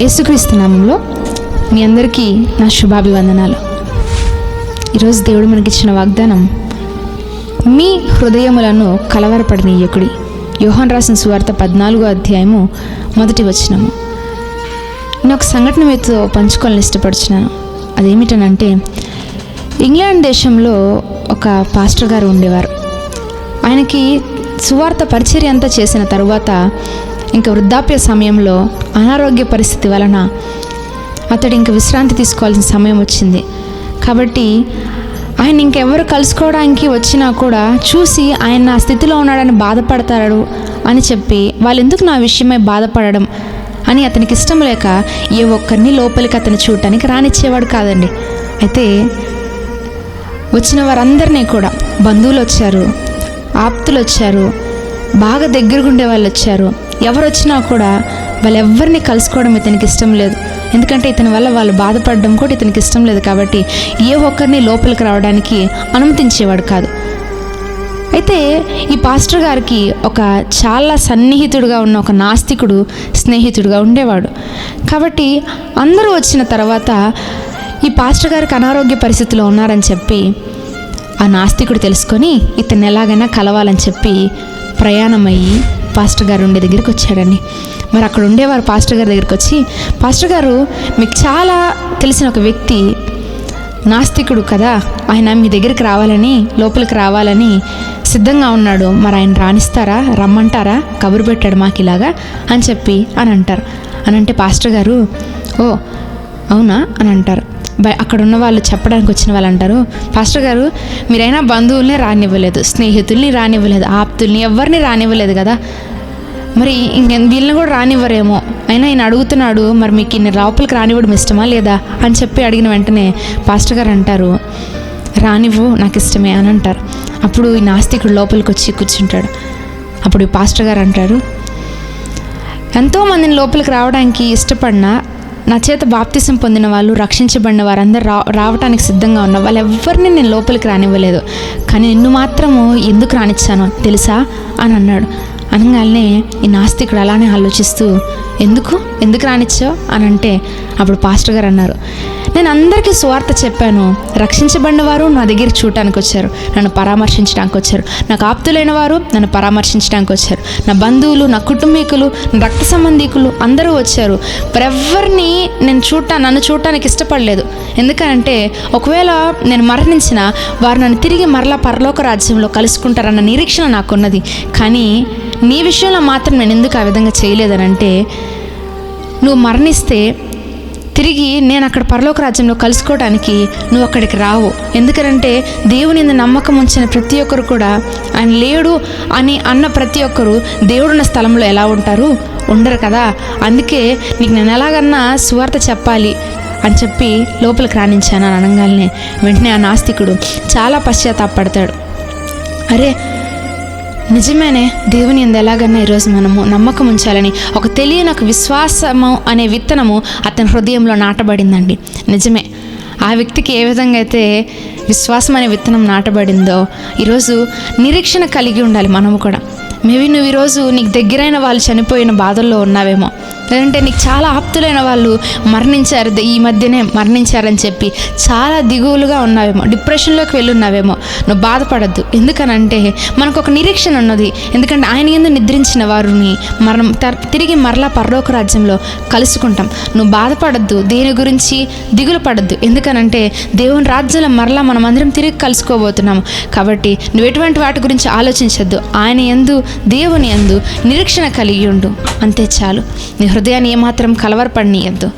యేసుక్రీస్తు నామంలో మీ అందరికీ నా శుభాభివందనాలు. ఈరోజు దేవుడు మనకిచ్చిన వాగ్దానం మీ హృదయములను కలవరపడనీయకుడి. యోహాన్ రాసిన సువార్త పద్నాలుగో అధ్యాయము మొదటి వచనము. నేను ఒక సంఘటన మీతో పంచుకోవాలని ఇష్టపడుచున్నాను. అదేమిటనంటే ఇంగ్లాండ్ దేశంలో ఒక పాస్టర్ గారు ఉండేవారు. ఆయనకి సువార్త పరిచర్య అంతా చేసిన తరువాత ఇంకా వృద్ధాప్య సమయంలో అనారోగ్య పరిస్థితి వలన అతడు ఇంక విశ్రాంతి తీసుకోవాల్సిన సమయం వచ్చింది. కాబట్టి ఆయన ఇంకెవరు కలుసుకోవడానికి వచ్చినా కూడా చూసి ఆయన నా స్థితిలో ఉన్నాడని బాధపడతాడు అని చెప్పి వాళ్ళు ఎందుకు నా విషయమై బాధపడడం అని అతనికి ఇష్టం లేక ఏ ఒక్కరిని లోపలికి అతను చూడటానికి రానిచ్చేవాడు కాదండి. అయితే వచ్చిన వారందరినీ కూడా బంధువులు వచ్చారు ఆప్తులు వచ్చారు బాగా దగ్గరగా ఉండే వాళ్ళు వచ్చారు. ఎవరు వచ్చినా కూడా వాళ్ళెవ్వరిని కలుసుకోవడం ఇతనికి ఇష్టం లేదు. ఎందుకంటే ఇతని వల్ల వాళ్ళు బాధపడడం కూడా ఇతనికి ఇష్టం లేదు కాబట్టి ఏ ఒక్కరిని లోపలికి రావడానికి అనుమతించేవాడు కాదు. అయితే ఈ పాస్టర్ గారికి ఒక చాలా సన్నిహితుడుగా ఉన్న ఒక నాస్తికుడు స్నేహితుడుగా ఉండేవాడు. కాబట్టి అందరూ వచ్చిన తర్వాత ఈ పాస్టర్ గారికి అనారోగ్య పరిస్థితిలో ఉన్నారని చెప్పి ఆ నాస్తికుడు తెలుసుకొని ఇతన్ని ఎలాగైనా కలవాలని చెప్పి ప్రయాణమయ్యి పాస్టర్ గారు ఉండే దగ్గరికి వచ్చాడండి మరి అక్కడ ఉండేవారు పాస్టర్ గారి దగ్గరికి వచ్చి పాస్టర్ గారు మీకు చాలా తెలిసిన ఒక వ్యక్తి నాస్తికుడు కదా? ఆయన మీ దగ్గరికి రావాలని లోపలికి రావాలని సిద్ధంగా ఉన్నాడు. మరి ఆయన రాణిస్తారా? రమ్మంటారా? కబురు పెట్టాడు మాకు ఇలాగా అని చెప్పి అని అంటారు. అని అంటే పాస్టర్ గారు ఓ అవునా అని అంటారు. బయ అక్కడ ఉన్న వాళ్ళు చెప్పడానికి వచ్చిన వాళ్ళు అంటారు పాస్టర్ గారు మీరైనా బంధువుల్ని రానివ్వలేదు స్నేహితుల్ని రానివ్వలేదు ఆప్తుల్ని ఎవరిని రానివ్వలేదు కదా? మరి ఇంక వీళ్ళని కూడా రానివ్వరేమో. అయినా ఈయన అడుగుతున్నాడు మరి మీకు ఇన్ని లోపలికి రానివ్వడం ఇష్టమా లేదా? అని చెప్పి అడిగిన వెంటనే పాస్టర్ గారు అంటారు రానివ్వు నాకు ఇష్టమే అని అంటారు. అప్పుడు ఈ నాస్తికుడు లోపలికి వచ్చి కూర్చుంటాడు. అప్పుడు ఈ పాస్టర్ గారు అంటారు ఎంతోమందిని లోపలికి రావడానికి ఇష్టపడినా నా చేత బాప్తిసం పొందిన వాళ్ళు రక్షించబడిన వారందరూ రా రావడానికి సిద్ధంగా ఉన్న వాళ్ళు ఎవరిని నేను లోపలికి రానివ్వలేదు. కానీ నిన్ను మాత్రము ఎందుకు రానిచ్చాను తెలుసా? అని అన్నాడు. అనగానే ఈ నాస్తికుడు అలానే ఆలోచిస్తూ ఎందుకు? ఎందుకు రానిచ్చావు? అని అంటే అప్పుడు పాస్టర్ గారు అన్నారు నేను అందరికీ స్వార్థ చెప్పాను. రక్షించబడిన వారు నా దగ్గర చూడటానికి వచ్చారు. నన్ను పరామర్శించడానికి వచ్చారు. నాకు ఆప్తులైన వారు నన్ను పరామర్శించడానికి వచ్చారు. నా బంధువులు నా కుటుంబీకులు నా రక్త సంబంధీకులు అందరూ వచ్చారు. ఎవరిని నేను చూడటా నన్ను చూడటానికి ఇష్టపడలేదు. ఎందుకంటే ఒకవేళ నేను మరణించిన వారు నన్ను తిరిగి మరలా పరలోక రాజ్యంలో కలుసుకుంటారన్న నిరీక్షణ నాకున్నది. కానీ నీ విషయంలో మాత్రం నేను ఎందుకు ఆ విధంగా చేయలేదనంటే నువ్వు మరణిస్తే తిరిగి నేను అక్కడ పరలోక రాజ్యంలో కలుసుకోవడానికి నువ్వు అక్కడికి రావు. ఎందుకంటే దేవుని నమ్మకం ఉంచిన ప్రతి ఒక్కరు కూడా ఆయన లేడు అని అన్న ప్రతి ఒక్కరు దేవుడున్న స్థలంలో ఎలా ఉంటారు? ఉండరు కదా. అందుకే నీకు నేను ఎలాగన్నా సువార్త చెప్పాలి అని చెప్పి లోపలికి రాణించాను అని అనగానే వెంటనే ఆ నాస్తికుడు చాలా పశ్చాత్తాపడతాడు అరే నిజమేనే దేవుని ఎందు ఎలాగన్నా ఈరోజు మనము నమ్మకం ఉంచాలని ఒక తెలియని ఒక విశ్వాసము అనే విత్తనము అతని హృదయంలో నాటబడిందండి. నిజమే. ఆ వ్యక్తికి ఏ విధంగా అయితే విశ్వాసం అనే విత్తనం నాటబడిందో ఈరోజు నిరీక్షణ కలిగి ఉండాలి మనము కూడా. మేబీ నువ్వు ఈరోజు నీకు దగ్గరైన వాళ్ళు చనిపోయిన బాధల్లో ఉన్నావేమో. లేదంటే నీకు చాలా ఆప్తులైన వాళ్ళు మరణించారు. ఈ మధ్యనే మరణించారని చెప్పి చాలా దిగువులుగా ఉన్నావేమో డిప్రెషన్లోకి వెళ్ళున్నావేమో. నువ్వు బాధపడద్దు. ఎందుకనంటే మనకు ఒక నిరీక్షణ ఉన్నది. ఎందుకంటే ఆయన ఎందు నిద్రించిన వారిని మరణం తిరిగి మరలా పరలోక రాజ్యంలో కలుసుకుంటాం. నువ్వు బాధపడద్దు. దేని గురించి దిగులు పడద్దు. ఎందుకనంటే దేవుని రాజ్యంలో మరలా మనం అందరం తిరిగి కలుసుకోబోతున్నాము. కాబట్టి నువ్వు ఎటువంటి వాటి గురించి ఆలోచించద్దు. ఆయన ఎందు దేవుని ఎందు నిరీక్షణ కలిగి ఉండు. అంతే చాలు. నీ హృదయాన్ని ఏమాత్రం కలవరపడనీయద్దు.